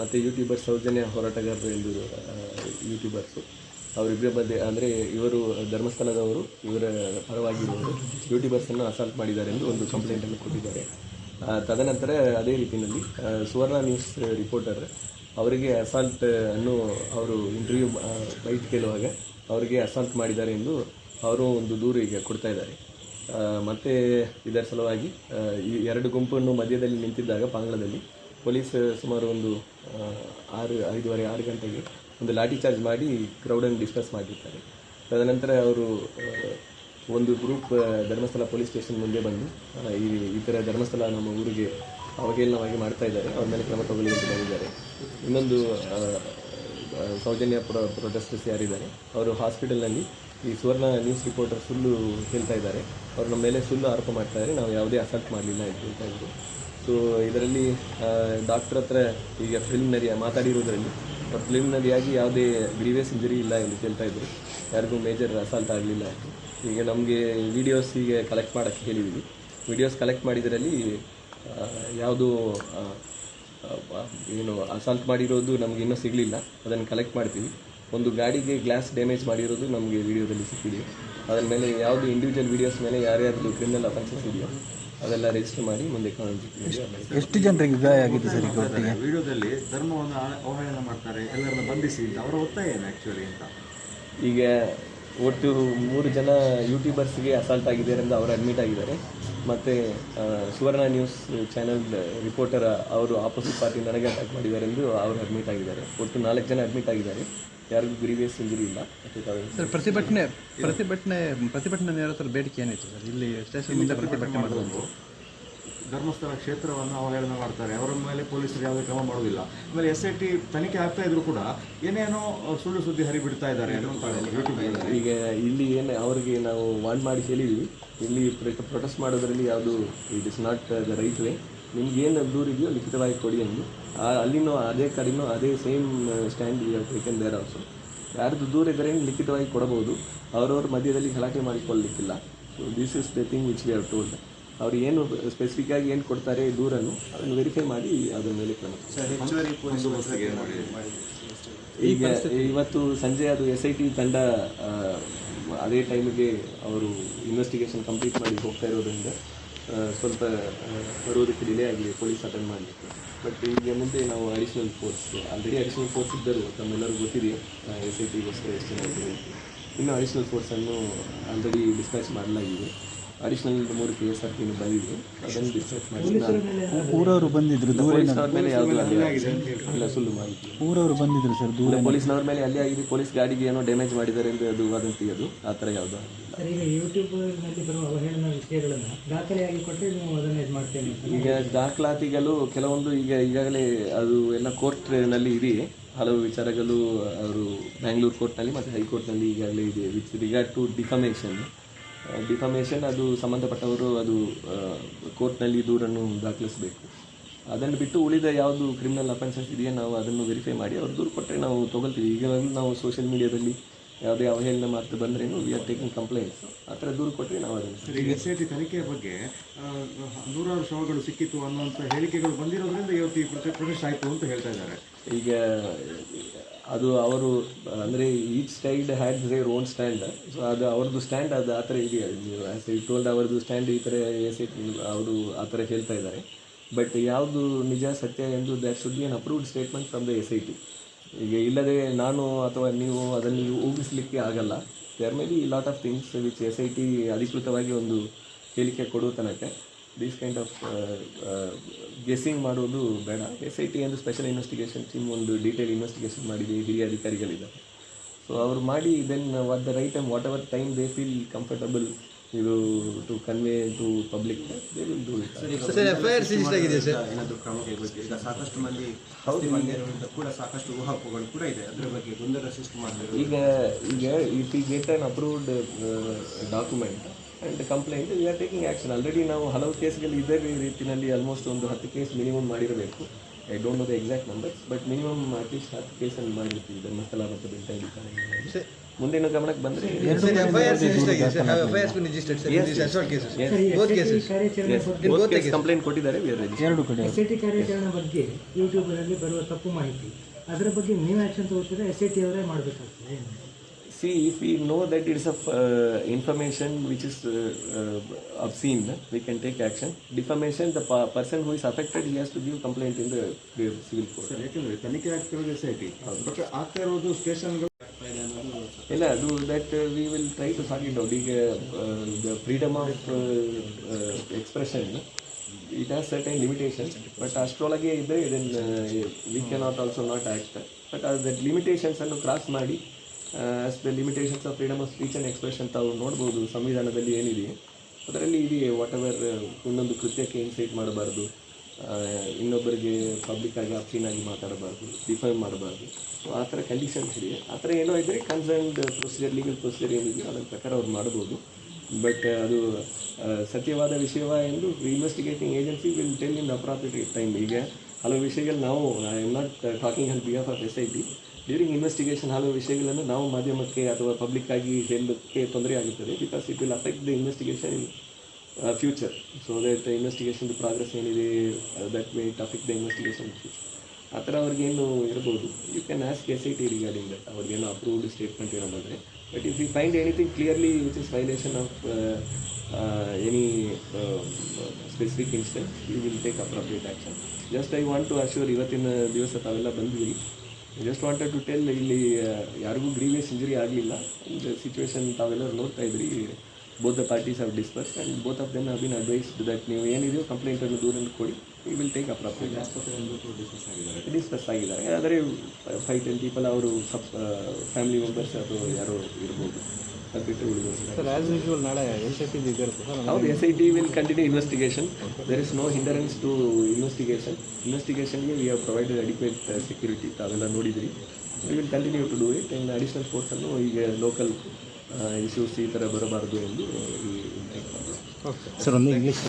ಮತ್ತು ಯೂಟ್ಯೂಬರ್ ಸೌಜನ್ಯ ಹೋರಾಟಗಾರರು ಎಂದು ಯೂಟ್ಯೂಬರ್ಸು ಅವರಿಬ್ಬರ ಮಧ್ಯೆ ಅಂದರೆ ಇವರು ಧರ್ಮಸ್ಥಳದವರು, ಇವರ ಪರವಾಗಿರುವವರು ಯೂಟ್ಯೂಬರ್ಸನ್ನು ಅಸಾಲ್ಟ್ ಮಾಡಿದ್ದಾರೆ ಎಂದು ಒಂದು ಕಂಪ್ಲೇಂಟನ್ನು ಕೊಟ್ಟಿದ್ದಾರೆ. ತದನಂತರ ಅದೇ ರೀತಿಯಲ್ಲಿ ಸುವರ್ಣ ನ್ಯೂಸ್ ರಿಪೋರ್ಟರ್ ಅವರಿಗೆ ಅಸಾಲ್ಟ್ ಅನ್ನು ಅವರು ಇಂಟರ್ವ್ಯೂ ಬೈಟ್ ಕೇಳುವಾಗ ಅವರಿಗೆ ಅಸಾಲ್ಟ್ ಮಾಡಿದ್ದಾರೆ ಎಂದು ಅವರು ಒಂದು ದೂರು ಈಗ ಕೊಡ್ತಾ ಇದ್ದಾರೆ. ಮತ್ತು ಇದರ ಸಲುವಾಗಿ ಈ ಎರಡು ಗುಂಪನ್ನು ಮಧ್ಯದಲ್ಲಿ ನಿಂತಿದ್ದಾಗ ಪಾಂಗ್ಳದಲ್ಲಿ ಪೊಲೀಸ್ ಸುಮಾರು ಒಂದು ಆರು, ಐದೂವರೆ, ಆರು ಗಂಟೆಗೆ ಒಂದು ಲಾಠಿ ಚಾರ್ಜ್ ಮಾಡಿ ಕ್ರೌಡನ್ನು ಡಿಸ್ಕಸ್ ಮಾಡಿರ್ತಾರೆ. ತದನಂತರ ಅವರು ಒಂದು ಗ್ರೂಪ್ ಧರ್ಮಸ್ಥಳ ಪೊಲೀಸ್ ಸ್ಟೇಷನ್ ಮುಂದೆ ಬಂದು ಈ ಈ ಥರ ಧರ್ಮಸ್ಥಳ ನಮ್ಮ ಊರಿಗೆ ಅವಹೇಳನವಾಗಿ ಮಾಡ್ತಾ ಇದ್ದಾರೆ. ಅವ್ರ ಮೇಲೆ ಕ್ರಮ ತಗೊಳ್ಳಿ ಅಂತ ಬಂದಿದ್ದಾರೆ. ಇನ್ನೊಂದು ಸೌಜನ್ಯ ಪ್ರೊ ಪ್ರೊಟೆಸ್ಟರ್ಸ್ ಯಾರಿದ್ದಾರೆ, ಅವರು ಹಾಸ್ಪಿಟಲ್ನಲ್ಲಿ ಈ ಸುವರ್ಣ ನ್ಯೂಸ್ ರಿಪೋರ್ಟರ್ ಸುಳ್ಳು ಹೇಳ್ತಾ ಇದ್ದಾರೆ. ಅವರು ನಮ್ಮ ಮೇಲೆ ಸುಳ್ಳು ಆರೋಪ ಮಾಡ್ತಾ ಇದ್ದಾರೆ. ನಾವು ಯಾವುದೇ ಅಸಲ್ಟ್ ಮಾಡಲಿಲ್ಲ ಅಂತ ಹೇಳ್ತಾ ಇದ್ರು. ಸೊ ಇದರಲ್ಲಿ ಡಾಕ್ಟರ್ ಹತ್ರ ಈಗ ಪ್ರಿಲಿಮಿನರಿ ಮಾತಾಡಿರೋದ್ರಲ್ಲಿ ಪ್ರಿಲಿಮಿನರಿಯಾಗಿ ಯಾವುದೇ ಗ್ರೀವಿಯಸ್ ಇಂಜುರಿ ಇಲ್ಲ ಎಂದು ಕೇಳ್ತಾ ಇದ್ದರು ಯಾರಿಗೂ ಮೇಜರ್ ಅಸಾಲ್ಟ್ ಆಗಲಿಲ್ಲ ಈಗ ನಮಗೆ ವೀಡಿಯೋಸ್ ಈಗ ಕಲೆಕ್ಟ್ ಮಾಡೋಕ್ಕೆ ಹೇಳಿದ್ದೀವಿ ವೀಡಿಯೋಸ್ ಕಲೆಕ್ಟ್ ಮಾಡಿದ್ರಲ್ಲಿ ಯಾವುದು ಏನು ಅಸಾಲ್ಟ್ ಮಾಡಿರೋದು ನಮಗೆ ಇನ್ನೂ ಸಿಗಲಿಲ್ಲ. ಅದನ್ನು ಕಲೆಕ್ಟ್ ಮಾಡ್ತೀವಿ. ಒಂದು ಗಾಡಿಗೆ ಗ್ಲಾಸ್ ಡ್ಯಾಮೇಜ್ ಮಾಡಿರೋದು ನಮಗೆ ವಿಡಿಯೋದಲ್ಲಿ ಸಿಕ್ಕಿದೆ. ಅದರ ಮೇಲೆ ಯಾವುದು ಇಂಡಿವಿಜುವಲ್ ವೀಡಿಯೋಸ್ ಮೇಲೆ ಯಾರ್ಯಾರು ಕ್ರಿಮಿನಲ್ ಅಫೆನ್ಸಸ್ ಇದೆಯೋ ಅದೆಲ್ಲ ರಿಜಿಸ್ಟರ್ ಮಾಡಿ ಮುಂದೆ ಎಷ್ಟು ಜನರಿಗೆ ಗಾಯ ಆಗಿದೆ ಸರ್ ಈಗ ವಿಡಿಯೋದಲ್ಲಿ ಧರ್ಮವನ್ನು ಅವಹೇಳನ ಮಾಡ್ತಾರೆ ಎಲ್ಲರನ್ನ ಬಂಧಿಸಿ ಅಂತ. ಅವರ ಒತ್ತಾಯ ಏನು ಆ್ಯಕ್ಚುಲಿ ಅಂತ? ಈಗ ಒಟ್ಟು ಮೂರು ಜನ ಯೂಟ್ಯೂಬರ್ಸ್ಗೆ ಅಸಾಲ್ಟ್ ಆಗಿದ್ದಾರೆ ಅಂತ ಅವರು ಅಡ್ಮಿಟ್ ಆಗಿದ್ದಾರೆ. ಮತ್ತು ಸುವರ್ಣ ನ್ಯೂಸ್ ಚಾನೆಲ್ ರಿಪೋರ್ಟರ್ ಅವರು ಆಪೋಸಿಟ್ ಪಾರ್ಟಿ ನನಗೆ ಅಟ್ಯಾಕ್ ಮಾಡಿದ್ದಾರೆ ಎಂದು ಅವರು ಅಡ್ಮಿಟ್ ಆಗಿದ್ದಾರೆ. ಒಟ್ಟು ನಾಲ್ಕು ಜನ ಅಡ್ಮಿಟ್ ಆಗಿದ್ದಾರೆ. ಯಾರಿಗೂ ಗುರಿವೇ ಇಂಜುರಿ ಇಲ್ಲ ಮತ್ತು ತಾವು- ಸರ್ ಪ್ರತಿಭಟನೆ ಪ್ರತಿಭಟನೆ ಪ್ರತಿಭಟನೆ ನೇರತರ ಬೇಡಿಕೆ ಏನಿತ್ತು ಸರ್? ಇಲ್ಲಿ ಸ್ಟೇಷನ್ ಮುಂದೆ ಪ್ರತಿಭಟನೆ ಮಾಡೋದು ಧರ್ಮಸ್ಥಳ ಕ್ಷೇತ್ರವನ್ನು ಅವಹೇಳನ ಮಾಡ್ತಾರೆ. ಅವರ ಮೇಲೆ ಪೊಲೀಸರು ಯಾವುದೇ ಕ್ರಮ ಮಾಡೋದಿಲ್ಲ ಆಮೇಲೆ ಎಸ್ ಐ ಟಿ ತನಿಖೆ ಆಗ್ತಾ ಇದ್ರು ಕೂಡ ಏನೇನೋ ಸುಳ್ಳು ಸುದ್ದಿ ಹರಿಬಿಡ್ತಾ ಇದ್ದಾರೆ ಈಗ ಇಲ್ಲಿ ಏನು ಅವರಿಗೆ ನಾವು ವಾನ್ ಮಾಡಿ ಹೇಳಿದ್ವಿ. ಇಲ್ಲಿ ಪ್ರೊಟೆಸ್ಟ್ ಮಾಡೋದ್ರಲ್ಲಿ ಯಾವುದು it is not the right way ನಿಮ್ಗೆ ಏನು ದೂರ ಇದೆಯೋ ಲಿಖಿತವಾಗಿ ಕೊಡಿ ಅಂದು ಆ ಅಲ್ಲಿನೂ ಅದೇ ಕಡೆನೂ ಅದೇ same stand taken there also ಯಾರ್ದು ದೂರ ಇದ್ದರೆ ಲಿಖಿತವಾಗಿ ಕೊಡಬಹುದು ಅವರವ್ರ ಮಧ್ಯದಲ್ಲಿ ಗಲಾಟೆ ಮಾಡಿಕೊಳ್ಳಲಿಕ್ಕಿಲ್ಲ. So this is the thing which we have told ಅವ್ರು ಏನು ಸ್ಪೆಸಿಫಿಕ್ ಆಗಿ ಏನು ಕೊಡ್ತಾರೆ ದೂರನ್ನು ಅದನ್ನು ವೆರಿಫೈ ಮಾಡಿ ಅದರ ಮೇಲೆ ಕ್ರಮ. ಈಗ ಇವತ್ತು ಸಂಜೆ ಅದು ಎಸ್ ಐ ಟಿ ತಂಡ ಅದೇ ಟೈಮಿಗೆ ಅವರು ಇನ್ವೆಸ್ಟಿಗೇಷನ್ ಕಂಪ್ಲೀಟ್ ಮಾಡಿ ಹೋಗ್ತಾ ಇರೋದ್ರಿಂದ ಸ್ವಲ್ಪ ಬರುವುದಕ್ಕೆ ಡಿಲೇ ಆಗಿದೆ ಪೊಲೀಸ್ ಅಟೆಂಡ್ ಮಾಡಲಿಕ್ಕೆ ಬಟ್ ಈಗ ಮುಂದೆ ನಾವು additional force already additional force ಇದ್ದರು, ತಮ್ಮೆಲ್ಲರಿಗೂ ಗೊತ್ತಿದೆ ಎಸ್ ಐ ಟಿಗೋಸ್ಕರ ಎಷ್ಟು ಜನ. ಇನ್ನು ಅಡಿಷನಲ್ ಫೋರ್ಸನ್ನು ಆಲ್ರೆಡಿ ಡಿಸ್ಪ್ಯಾಚ್ ಮಾಡಲಾಗಿದೆ ಅಡಿಷನಲ್ ಮೂರು ಕೆ ಎಸ್ ಆರ್ ಪಿ ಬಂದಿದೆ. ಅದನ್ನು ಡಿಸ್ಪ್ಯಾಚ್ ಮಾಡಿ ಊರವರು ಬಂದಿದ್ರು ದೂರ ಪೊಲೀಸ್ನವ್ರ ಮೇಲೆ ಯಾವುದು ಇಲ್ಲ ಸುಳ್ಳು ಮಾಹಿತಿ. ಊರವರು ಬಂದಿದ್ರು ಸರ್ ದೂರ. ಪೊಲೀಸ್ನವ್ರ ಮೇಲೆ ಅಲ್ಲಿ ಆಗಿದೆ. ಪೊಲೀಸ್ ಗಾಡಿಗೆ ಏನೋ ಡ್ಯಾಮೇಜ್ ಮಾಡಿದ್ದಾರೆ ಎಂದು ಅದು ವದಂತಿ ಅದು. ಆ ಥರ ಯಾವುದು ಸರ್ ಈಗ ಯೂಟ್ಯೂಬ್ನಲ್ಲಿ ಬರುವ ಅವಹೇಳನ ವಿಷಯಗಳನ್ನು ದಾಖಲೆಯಾಗಿ ಕೊಟ್ಟರೆ ನೀವು ಅದನ್ನು ಇದು ಮಾಡ್ತೇನೆ ಈಗ ದಾಖಲಾತಿಗಳು ಕೆಲವೊಂದು ಈಗ ಈಗಾಗಲೇ ಅದು ಎಲ್ಲ ಕೋರ್ಟ್ನಲ್ಲಿ ಇದೆ. ಹಲವು ವಿಚಾರಗಳು ಅವರು ಬ್ಯಾಂಗ್ಳೂರು ಕೋರ್ಟ್ನಲ್ಲಿ ಮತ್ತು ಹೈಕೋರ್ಟ್ನಲ್ಲಿ ಈಗಾಗಲೇ ಇದೆ with regard to defamation defamation ಅದು ಸಂಬಂಧಪಟ್ಟವರು ಅದು ಕೋರ್ಟ್ನಲ್ಲಿ ದೂರನ್ನು ದಾಖಲಿಸಬೇಕು. ಅದನ್ನು ಬಿಟ್ಟು ಉಳಿದ ಯಾವುದು ಕ್ರಿಮಿನಲ್ ಅಫೆನ್ಸಸ್ ಇದೆಯಾ ನಾವು ಅದನ್ನು ವೆರಿಫೈ ಮಾಡಿ ಅವ್ರು ದೂರು ಕೊಟ್ಟರೆ ನಾವು ತೊಗೊಳ್ತೀವಿ. ಈಗ ನಾವು ಸೋಷಿಯಲ್ ಮೀಡಿಯಾದಲ್ಲಿ ಯಾವುದೇ ಅವಹೇಳನ ಮಾತು ಬಂದ್ರೇನು ವಿ ಆರ್ ಟೇಕಿಂಗ್ ಕಂಪ್ಲೇಂಟ್ಸ್ ಆ ಥರ ದೂರು ಕೊಟ್ಟರೆ ನಾವು ಅದನ್ನು ಈಗ ಎಸ್ ಐ ಟಿ ತನಿಖೆಯ ಬಗ್ಗೆ ನೂರಾರು ಶವಗಳು ಸಿಕ್ಕಿತ್ತು ಅನ್ನುವಂಥ ಹೇಳಿಕೆಗಳು ಬಂದಿರೋದ್ರಿಂದ ಇವತ್ತು ಈ ಪ್ರೊಟೆಸ್ಟ್ ಆಯಿತು ಅಂತ ಹೇಳ್ತಾ ಇದ್ದಾರೆ. ಈಗ ಅದು ಅವರು, ಅಂದರೆ each side had their own stand so ಅದು ಅವ್ರದ್ದು ಸ್ಟ್ಯಾಂಡ್ ಅದು ಆ ಥರ ಇದೆಯಾ? ಟೋಲ್ಡ್ ಅವ್ರದ್ದು ಸ್ಟ್ಯಾಂಡ್ ಈ ಥರ ಎಸ್ ಅವರು ಆ ಥರ ಹೇಳ್ತಾ ಇದ್ದಾರೆ. ಬಟ್ ಯಾವುದು ನಿಜ ಸತ್ಯ ಎಂದು that should be unapproved statement from the S I T ಈಗ ಇಲ್ಲದೆ ನಾನು ಅಥವಾ ನೀವು ಅದನ್ನು ಊಹಿಸಲಿಕ್ಕೆ ಆಗಲ್ಲ. There may be lot of things which S I T ಅಧಿಕೃತವಾಗಿ ಒಂದು ಹೇಳಿಕೆ ಕೊಡುವ ತನಕ. ದಿಸ್ ಕೈಂಡ್ ಆಫ್ ಗೆಸ್ಸಿಂಗ್ ಮಾಡೋದು ಬೇಡ. ಎಸ್ ಐ ಟಿ ಎಂದು ಸ್ಪೆಷಲ್ ಇನ್ವೆಸ್ಟಿಗೇಷನ್ ಟೀಮ್ ಒಂದು ಡೀಟೇಲ್ ಇನ್ವೆಸ್ಟಿಗೇಷನ್ ಮಾಡಿದೆ ಹಿರಿಯ ಅಧಿಕಾರಿಗಳಿದ್ದಾರೆ. ಸೊ ಅವರು ಮಾಡಿ then what the right time whatever time they feel comfortable ಇದು to convey to public they will do it ಏನಾದರೂ ಕ್ರಮ ಕೈಗೊಳ್ತೀವಿ ಈಗ ಸಾಕಷ್ಟು ಮಂದಿ ಹೌದು. ಕೂಡ ಸಾಕಷ್ಟು ಊಹಾಪೋಹಗಳು ಕೂಡ ಇದೆ. ಅದರ ಬಗ್ಗೆ ಗೊಂದಲ ಸೃಷ್ಟಿ ಮಾಡಬೇಕು ಈಗ ಈಗ ಇಟ್ ಈ get unapproved document and complaint we are taking action already ನಾವು ಹಲವು ಕೇಸ್ಗಳು ಇದೇ ರೀತಿಯಲ್ಲಿ ಆಲ್ಮೋಸ್ಟ್ ಒಂದು ಹತ್ತು ಕೇಸ್ ಮಿನಿಮಮ್ ಮಾಡಿರಬೇಕು. I don't know the exact numbers but minimum at least ಹತ್ತು ಕೇಸನ್ನು ಮಾಡಿರ್ತೀವಿ. ಧರ್ಮಸ್ಥಳ ಮತ್ತು ಬೆಳ್ತಂಗಿ ಮುಂದಿನ ಗಮನಕ್ಕೆ ಬಂದರೆ ಕಂಪ್ಲೇಂಟ್ ಕೊಟ್ಟಿದ್ದಾರೆ. We are registered. ಎರಡು ಕಡೆ. ಎಸ್ ಐ ಟಿ ಕಾರ್ಯಾಚರಣೆ ಬಗ್ಗೆ ಯೂಟ್ಯೂಬ್ನಲ್ಲಿ ಬರುವ ತಪ್ಪು ಮಾಹಿತಿ. ಅದರ ಬಗ್ಗೆ ನೀವು ಆ್ಯಕ್ಷನ್ ತಗೋತಿದ್ರೆ ಎಸ್ ಐ ಟಿ ಅವರೇ ಮಾಡಬೇಕಾಗ್ತದೆ. See, if we know that it's a uh, information which is uh, uh, obscene, we can take action. Defamation, the person who is affected, he has to give complaint in the, civil court. ಯಾಕೆಂದ್ರೆ ತನಿಖೆ ಆಗ್ತಿರೋದು S I T but ಆಗ್ತಾ ಇರೋದು ಸ್ಟೇಷನ್ಗಳು ಇಲ್ಲ ಅದು that we will try to sort it out ಈಗ the freedom of expression it has certain limitations but ಅಷ್ಟರೊಳಗೆ ಇದೆ ಇದನ್ನು we cannot also not act but ಅದು ಲಿಮಿಟೇಷನ್ಸನ್ನು ಕ್ರಾಸ್ ಮಾಡಿ as the limitations of freedom of speech and expression ತಾವು ನೋಡ್ಬೋದು ಸಂವಿಧಾನದಲ್ಲಿ ಏನಿದೆ. ಅದರಲ್ಲಿ ಇದೆಯೇ ವಾಟ್ ಎವರ್ ಇನ್ನೊಂದು ಕೃತ್ಯಕ್ಕೆ ಇನ್ಸೈಟ್ ಮಾಡಬಾರ್ದು. ಆ, ಇನ್ನೊಬ್ಬರಿಗೆ ಪಬ್ಲಿಕ್ ಆಗಿ ಅಪ್ಸೀನ್ ಆಗಿ ಮಾತಾಡಬಾರ್ದು ಡಿಫೈನ್ ಮಾಡಬಾರ್ದು. ಸೊ ಆ ಥರ ಕಂಡೀಷನ್ಸ್ ಇದೆ. ಆ ಥರ ಏನೋ ಇದ್ದರೆ ಕನ್ಸರ್ನ್ಡ್ ಪ್ರೊಸೀಜರ್ ಲೀಗಲ್ ಪ್ರೊಸೀಜರ್ ಏನಿದೆ ಅದರ ಪ್ರಕಾರ ಅವ್ರು ಮಾಡ್ಬೋದು. ಬಟ್ ಅದು ಸತ್ಯವಾದ ವಿಷಯವ ಎಂದು investigating agency will tell in appropriate time ಈಗ ಹಲವು ವಿಷಯಗಳು ನಾವು I am not talking on behalf of S I T during investigation ಹಲವು ವಿಷಯಗಳನ್ನು ನಾವು ಮಾಧ್ಯಮಕ್ಕೆ ಅಥವಾ ಪಬ್ಲಿಕ್ ಆಗಿ ಹೇಳಲಿಕ್ಕೆ ತೊಂದರೆ ಆಗುತ್ತದೆ. Because it will affect the investigation in future so that investigation progress ಏನಿದೆ that may it affect the investigation ಆ ಥರ ಅವ್ರಿಗೇನು ಇರ್ಬೋದು you can ask S I T regarding that ಅವ್ರಿಗೇನು ಅಪ್ರೂವ್ಡ್ ಸ್ಟೇಟ್ಮೆಂಟ್ ಏನೋ but if you find anything clearly which is violation of any specific instance you will take appropriate action just I want to assure ಇವತ್ತಿನ ದಿವಸ ತಾವೆಲ್ಲ ಬಂದ್ವಿ. Just wanted to tell ಇಲ್ಲಿ ಆ, ಯಾರಿಗೂ grievous injury ಆಗಲಿಲ್ಲ. Situation ತಾವೆಲ್ಲರೂ ನೋಡ್ತಾ ಇದ್ರಿ. Both the parties of discuss and both of them have been advised that ನೀವು ಏನಿದೆಯೋ ಕಂಪ್ಲೇಂಟನ್ನು ದೂರನ್ನು ಕೊಡಿ we will take appropriate discuss ಆಗಿದ್ದಾರೆ. ಆದರೆ ಫೈವ್ ಟೆನ್ ಪೀಪಲ್ ಅವರು ಸಬ್ ಫ್ಯಾಮಿಲಿ ಮೆಂಬರ್ಸ್ ಅಥವಾ ಯಾರೋ ಇರ್ಬೋದು. ಅದು ಬಿಟ್ಟು ಸರ್ ಆಸ್ ಯೂಶುವಲ್ ನಾಳೆ ಎಸ್ ಐ ಟಿ ಹೌದು S I T will continue investigation there is no hindrance to investigation ಇನ್ವೆಸ್ಟಿಗೇಷನ್ಗೆ we have provided adequate security ತಾವೆಲ್ಲ ನೋಡಿದ್ರಿ. We will continue to do it in additional ಫೋರ್ಸನ್ನು ಈಗ local issues ಈ ಥರ ಬರಬಾರದು ಎಂದು ಈ ಸರ್ ಒಂದು ಇಂಗ್ಲೀಷ್